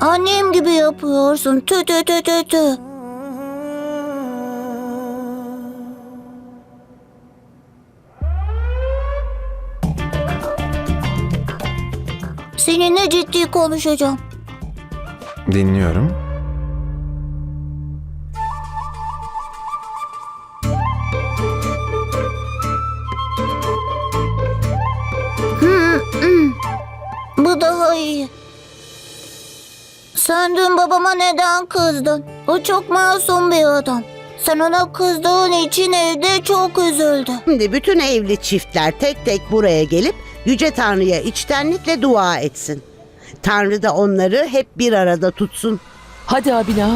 Annem gibi yapıyorsun. Tü tü tü tü tü. Seninle ciddi konuşacağım. Dinliyorum. Bu daha iyi. Sen dün babama neden kızdın? O çok masum bir adam. Sen ona kızdığın için evde çok üzüldü. Şimdi bütün evli çiftler tek tek buraya gelip Yüce Tanrı'ya içtenlikle dua etsin. Tanrı da onları hep bir arada tutsun. Hadi Abina.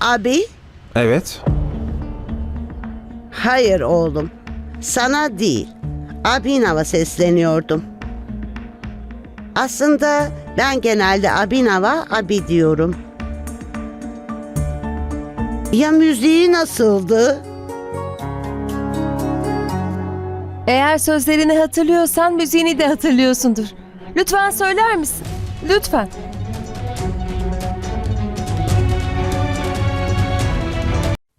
Abi, Evet. hayır oğlum. Sana değil. Abinav'a sesleniyordum. Aslında ben genelde Abinav'a abi diyorum. Ya müziği nasıldı? Eğer sözlerini hatırlıyorsan müziğini de hatırlıyorsundur. Lütfen söyler misin? Lütfen.